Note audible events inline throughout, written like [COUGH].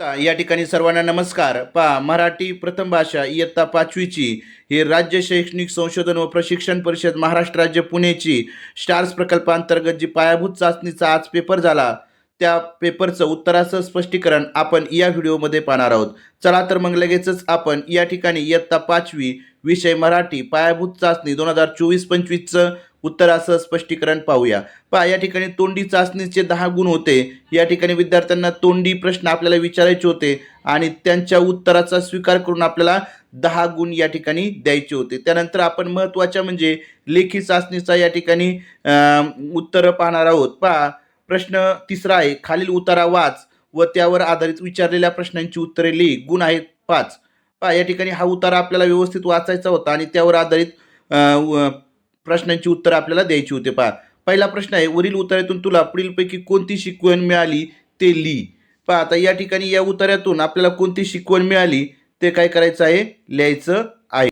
या ठिकाणी सर्वांना नमस्कार. पा मराठी प्रथम भाषा इयत्ता पाचवीची. ही राज्य शैक्षणिक संशोधन व प्रशिक्षण परिषद महाराष्ट्र राज्य पुणेची स्टार्स प्रकल्पांतर्गत जी पायाभूत चाचणीचा आज पेपर झाला त्या पेपरचं उत्तराचं स्पष्टीकरण आपण या व्हिडिओमध्ये पाहणार आहोत. चला तर मग लगेचच आपण या ठिकाणी इयत्ता पाचवी विषय मराठी पायाभूत चाचणी दोन हजार चोवीस पंचवीसचं उत्तरासह स्पष्टीकरण पाहूया. पहा या ठिकाणी तोंडी चाचणीचे दहा गुण होते. या ठिकाणी विद्यार्थ्यांना तोंडी प्रश्न आपल्याला विचारायचे होते आणि त्यांच्या उत्तराचा स्वीकार करून आपल्याला दहा गुण या ठिकाणी द्यायचे होते. त्यानंतर आपण महत्त्वाच्या म्हणजे लेखी चाचणीचा या ठिकाणी उत्तरं पाहणार आहोत. पहा प्रश्न तिसरा आहे खालील उतारा वाच व त्यावर आधारित विचारलेल्या प्रश्नांची उत्तरे लिही. गुण आहेत पाच. पहा या ठिकाणी हा उतारा आपल्याला व्यवस्थित वाचायचा होता आणि त्यावर आधारित प्रश्नांची उत्तरं आपल्याला द्यायची होते. पहा पहिला प्रश्न आहे वरील उत्तरातून तुला पुढीलपैकी कोणती शिकवण मिळाली? ते लिही पहा आता या ठिकाणी या उत्तरातून आपल्याला कोणती शिकवण मिळाली? ते काय करायचं आहे? लिहायचं आहे.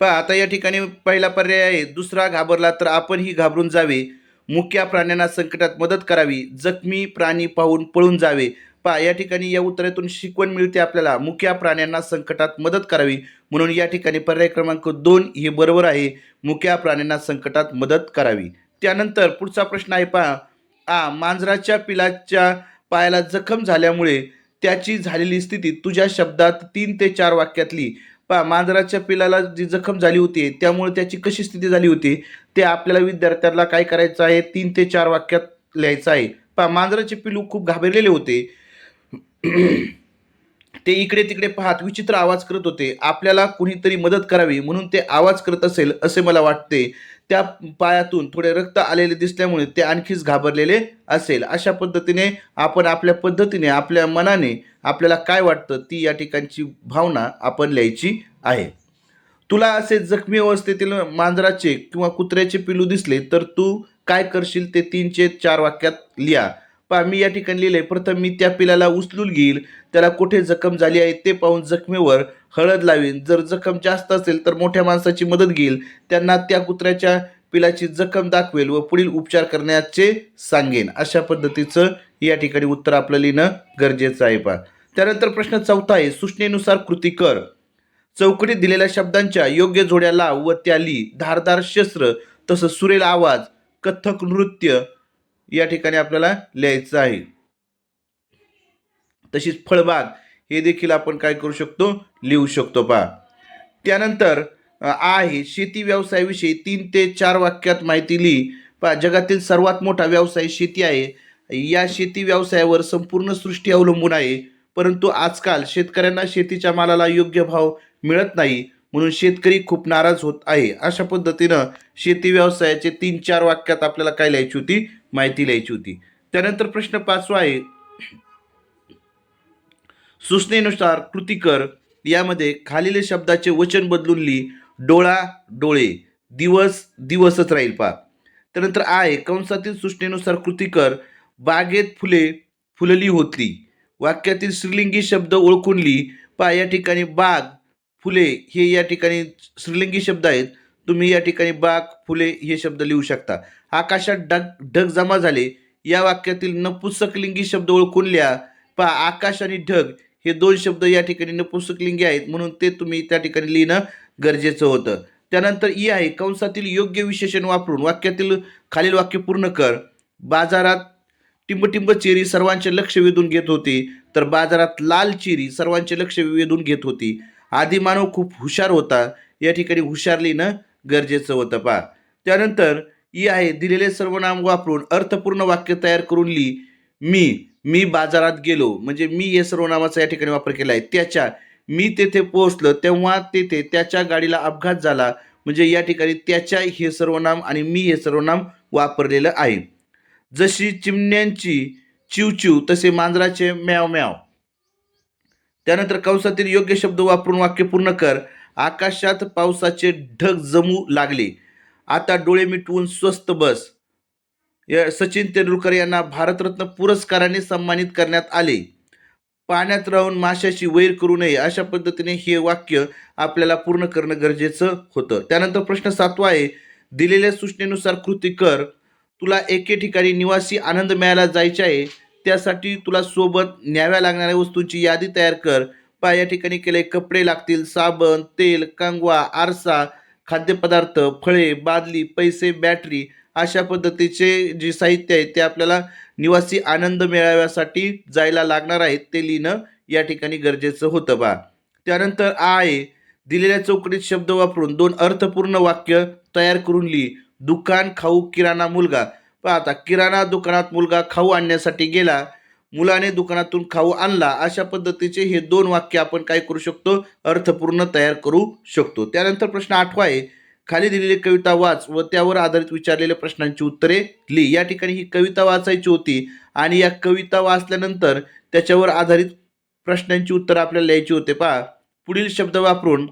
पहा आता या ठिकाणी पहिला पर्याय आहे दुसरा घाबरला तर आपणही घाबरून जावे. मुक्या प्राण्यांना संकटात मदत करावी. जखमी प्राणी पाहून पळून जावे. पहा या ठिकाणी या उत्तरेतून शिकवण मिळते आपल्याला. मुक्या प्राण्यांना संकटात मदत करावी. म्हणून या ठिकाणी पर्याय क्रमांक दोन हे बरोबर आहे. मुक्या प्राण्यांना संकटात मदत करावी. त्यानंतर पुढचा प्रश्न आहे पहा. आ मांजराच्या पिलाच्या पायाला जखम झाल्यामुळे त्याची झालेली स्थिती तुझ्या शब्दात तीन ते चार वाक्यातली. पहा मांजराच्या पिलाला जी जखम झाली होती त्यामुळे त्याची कशी स्थिती झाली होती? ते आपल्याला विद्यार्थ्याला काय करायचं आहे? तीन ते चार वाक्यात लिहायचं आहे. पहा मांजराचे पिलू खूप घाबरलेले होते. [CLEARS THROAT] ते इकडे तिकडे पाहत विचित्र आवाज करत होते. आपल्याला कुणीतरी मदत करावी म्हणून ते आवाज करत असेल असे मला वाटते. त्या पायातून थोडे रक्त आलेले दिसल्यामुळे ते आणखीच घाबरलेले असेल. अशा पद्धतीने आपण आपल्या पद्धतीने आपल्या मनाने आपल्याला काय वाटतं ती या ठिकाणची भावना आपण लिहायची आहे. तुला असे जखमी अवस्थेतील मांजराचे किंवा कुत्र्याचे पिलू दिसले तर तू काय करशील ते तीनचे चार वाक्यात लिहा. पहा मी या ठिकाणी लिहिलं आहे प्रथम मी त्या पिलाला उचलून घेईल त्याला कुठे जखम झाली आहे ते पाहून जखमेवर हळद लावीन. जर जखम जास्त असेल तर मोठ्या माणसाची मदत घेईल त्यांना त्या कुत्र्याच्या पिलाची जखम दाखवेल व पुढील उपचार करण्याचे सांगेन. अशा पद्धतीचं या ठिकाणी उत्तर आपलं लिहिणं गरजेचं आहे पहा. त्यानंतर प्रश्न चौथा आहे सूचनेनुसार कृती कर. चौकटीत दिलेल्या शब्दांच्या योग्य जोड्या लाव व त्या धारदार शस्त्र तसं सुरेल आवाज कथ्थक नृत्य या ठिकाणी आपल्याला लिहायचं आहे. तशीच फळबाग हे देखील आपण काय करू शकतो? लिहू शकतो पहा. त्यानंतर आहे शेती व्यवसायाविषयी तीन ते चार वाक्यात माहिती लिही. पहा जगातील सर्वात मोठा व्यवसाय शेती आहे. या शेती व्यवसायावर संपूर्ण सृष्टी अवलंबून आहे. परंतु आजकाल शेतकऱ्यांना शेतीच्या मालाला योग्य भाव मिळत नाही. म्हणून शेतकरी खूप नाराज होत आहे. अशा पद्धतीनं शेती व्यवसायाचे तीन चार वाक्यात आपल्याला काय लिहायची होती? माहिती लिहायची होती. त्यानंतर प्रश्न पाचवा आहे. सूचनेनुसार कृती कर यामध्ये खालील शब्दाचे वचन बदलून लिही. डोळा डोळे. दिवस दिवसच राहील पा त्यानंतर आहे कंसातील सूचनेनुसार कृती कर बागेत फुले फुलली होती. वाक्यातील स्त्रीलिंगी शब्द ओळखून लिही. पा या ठिकाणी बाग फुले हे या ठिकाणी स्त्रीलिंगी शब्द आहेत. तुम्ही या ठिकाणी बाग फुले हे शब्द लिहू शकता. आकाशात ढग ढग जमा झाले. या वाक्यातील नपुसकलिंगी शब्द ओळखून लिहा. पहा आकाश आणि ढग हे दोन शब्द या ठिकाणी नपुसकलिंगी आहेत म्हणून ते तुम्ही त्या ठिकाणी लिहिणं गरजेचं होतं. त्यानंतर ई आहे कंसातील योग्य विशेषण वापरून वाक्यातील खालील वाक्य पूर्ण कर. बाजारात टिंबटिंब चेरी सर्वांचे लक्ष वेधून घेत होती तर बाजारात लाल चेरी सर्वांचे लक्ष वेधून घेत होती. आदिमानव खूप हुशार होता. या ठिकाणी हुशार लिहिणं गरजेचं होतं पहा. त्यानंतर ई आहे दिलेले सर्वनाम वापरून अर्थपूर्ण वाक्य तयार करून लिही मी मी बाजारात गेलो. म्हणजे मी हे सर्वनामाचा या ठिकाणी वापर केला आहे. त्याच्या मी तेथे पोहोचलो. तेव्हा तेथे त्याच्या गाडीला अपघात झाला. म्हणजे या ठिकाणी त्याच्या हे सर्वनाम आणि मी हे सर्वनाम वापरलेलं आहे. जशी चिमण्यांची चिवचिव तसे मांजराचे म्याव म्याव. त्यानंतर कंसातील योग्य शब्द वापरून वाक्य पूर्ण कर. आकाशात पावसाचे ढग जमू लागले. आता डोळे मिटवून स्वस्त बस. या सचिन तेंडुलकर यांना भारतरत्न पुरस्काराने सन्मानित करण्यात आले. पाण्यात राहून माशाशी वैर करू नये अशा पद्धतीने हे वाक्य आपल्याला पूर्ण करणं गरजेचं होतं. त्यानंतर प्रश्न सातवा आहे दिलेल्या सूचनेनुसार कृती कर. तुला एके ठिकाणी निवासी आनंद मिळायला जायचे आहे त्यासाठी तुला सोबत न्याव्या लागणाऱ्या वस्तूंची यादी तयार कर. पा या ठिकाणी केले कपडे लागतील साबण तेल कंगवा आरसा खाद्यपदार्थ फळे बादली पैसे बॅटरी अशा पद्धतीचे जे साहित्य आहे ते आपल्याला निवासी आनंद मेळाव्यासाठी जायला लागणार आहेत ते लिहिणं या ठिकाणी गरजेचं होतं बा. त्यानंतर आय दिलेल्या चौकटीत शब्द वापरून दोन अर्थपूर्ण वाक्य तयार करून लिही. दुकान खाऊ किराणा मुलगा. पण आता किराणा दुकानात मुलगा खाऊ आणण्यासाठी गेला मुलाने दुकानातून खाऊ आणला अशा पद्धतीचे हे दोन वाक्य आपण काय करू शकतो? अर्थपूर्ण तयार करू शकतो. त्यानंतर प्रश्न आठवा आहे. खाली दिलेली कविता वाच व त्यावर आधारित विचारलेल्या प्रश्नांची उत्तरे लिही. या ठिकाणी ही कविता वाचायची होती आणि या कविता वाचल्यानंतर त्याच्यावर आधारित प्रश्नांची उत्तरं आपल्याला लिहायची होते. पहा. पुढील शब्द वापरून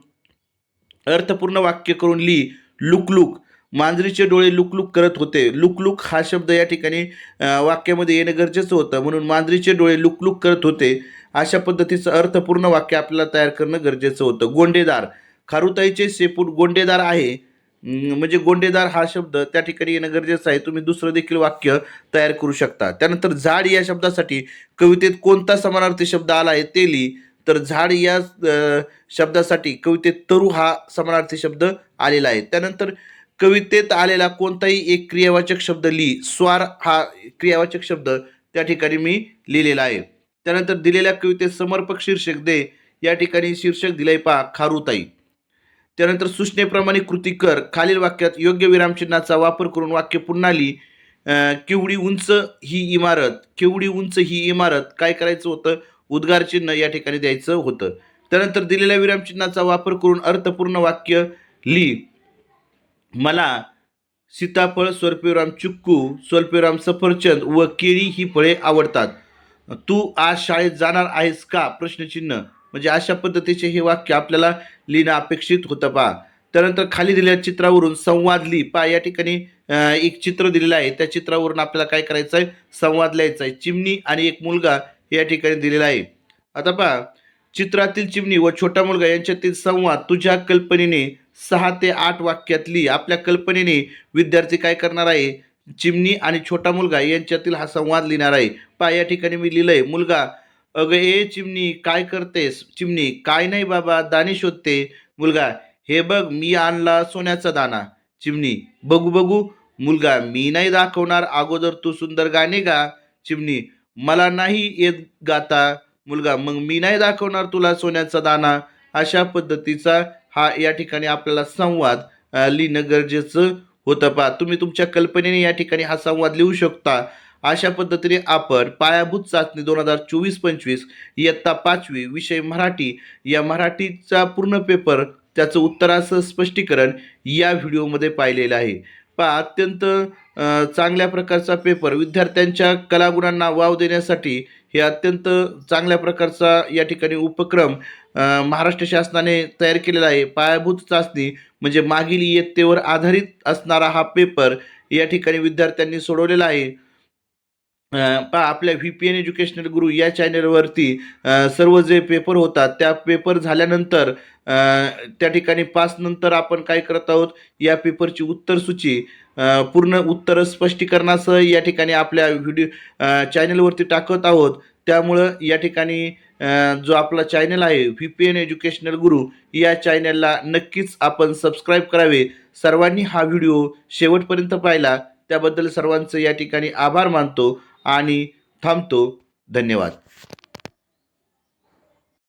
अर्थपूर्ण वाक्य करून लिही. लुकलुक. मांजरीचे डोळे लुकलुक करत होते. लुकलुक हा शब्द या ठिकाणी वाक्यामध्ये येणं गरजेचं होतं. म्हणून मांजरीचे डोळे लुकलुक करत होते. अशा पद्धतीचं अर्थपूर्ण वाक्य आपल्याला तयार करणं गरजेचं होतं. गोंडेदार. खारुताईचे शेपूट गोंडेदार आहे. म्हणजे गोंडेदार हा शब्द त्या ठिकाणी येणं गरजेचं आहे. तुम्ही दुसरं देखील वाक्य तयार करू शकता. त्यानंतर झाड या शब्दासाठी कवितेत कोणता समानार्थी शब्द आला आहे ते लिही. तर झाड या शब्दासाठी कवितेत तरू हा समानार्थी शब्द आलेला आहे. त्यानंतर कवितेत आलेला कोणताही एक क्रियावाचक शब्द लिही स्वार हा क्रियावाचक शब्द त्या ठिकाणी मी लिहिलेला आहे. त्यानंतर दिलेल्या कवितेत समर्पक शीर्षक दे या ठिकाणी शीर्षक दिलंय पहा खारुताई. त्यानंतर सूचनेप्रमाणे कृती कर खालील वाक्यात योग्य विरामचिन्हाचा वापर करून वाक्य पुन्हा लिही केवढी उंच ही इमारत केवढी उंच ही इमारत काय करायचं होतं? उद्गार चिन्ह या ठिकाणी द्यायचं होतं. त्यानंतर दिलेल्या विरामचिन्हाचा वापर करून अर्थपूर्ण वाक्य लिही मला सीताफळ स्वल्पविराम चिक्कू स्वल्पविराम सफरचंद व केळी ही फळे आवडतात. तू आज शाळेत जाणार आहेस का? प्रश्नचिन्ह. म्हणजे अशा पद्धतीचे हे वाक्य आपल्याला लिहिणं अपेक्षित होतं पा त्यानंतर खाली दिलेल्या चित्रावरून संवाद लिही पा या ठिकाणी एक चित्र दिलेलं आहे. त्या चित्रावरून आपल्याला काय करायचं आहे संवाद लिहायचा आहे चिमणी आणि एक मुलगा या ठिकाणी दिलेला आहे. आता पहा चित्रातील चिमणी व छोटा मुलगा यांच्यातील संवाद तुझ्या कल्पनेने सहा ते आठ वाक्यात लिही आपल्या कल्पनेने विद्यार्थी काय करणार आहे? चिमणी आणि छोटा मुलगा यांच्यातील हा संवाद लिहिणार आहे. पहा या ठिकाणी मी लिहिलं आहे मुलगा अगं ए चिमणी काय करतेस? चिमणी काय नाही बाबा दाणे शोधते. मुलगा हे बघ मी आणला सोन्याचा दाना चिमणी बघू बघू. मुलगा मी नाही दाखवणार अगोदर तू सुंदर गाणे गा. चिमणी मला नाही येत गाता. मुलगा मग मी नाही दाखवणार तुला सोन्याचा दाना? अशा पद्धतीचा हा या ठिकाणी आपल्याला संवाद लिहिणं गरजेचं होतं पहा. तुम्ही तुमच्या कल्पनेने या ठिकाणी हा संवाद लिहू शकता. अशा पद्धतीने आपण पायाभूत चाचणी दोन हजार चोवीस पंचवीस इयत्ता पाचवी विषय मराठी या मराठीचा पूर्ण पेपर त्याचं उत्तराचं स्पष्टीकरण या व्हिडिओमध्ये पाहिलेलं आहे. पहा अत्यंत चांगल्या प्रकारचा पेपर विद्यार्थ्यांच्या कलागुणांना वाव देण्यासाठी हे अत्यंत चांगल्या प्रकारचा या ठिकाणी उपक्रम महाराष्ट्र शासनाने तयार केलेला आहे. पायाभूत चाचणी म्हणजे मागील इयत्तेवर आधारित असणारा हा पेपर या ठिकाणी विद्यार्थ्यांनी सोडवलेला आहे. पा आपल्या व्ही पी एन एज्युकेशनल गुरु या चॅनलवरती सर्व जे पेपर होतात त्या पेपर झाल्यानंतर त्या ठिकाणी पास नंतर आपण काय करत आहोत या पेपरची उत्तरसूची पूर्ण उत्तर स्पष्टीकरणासह या ठिकाणी आपल्या व्हिडिओ चॅनलवरती टाकत आहोत. त्यामुळं या ठिकाणी जो आपला चॅनल आहे व्ही पी एन एज्युकेशनल गुरु या चॅनलला नक्कीच आपण सबस्क्राईब करावे. सर्वांनी हा व्हिडिओ शेवटपर्यंत पाहिला. त्याबद्दल सर्वांचं या ठिकाणी आभार मानतो. आणि थांबतो. धन्यवाद.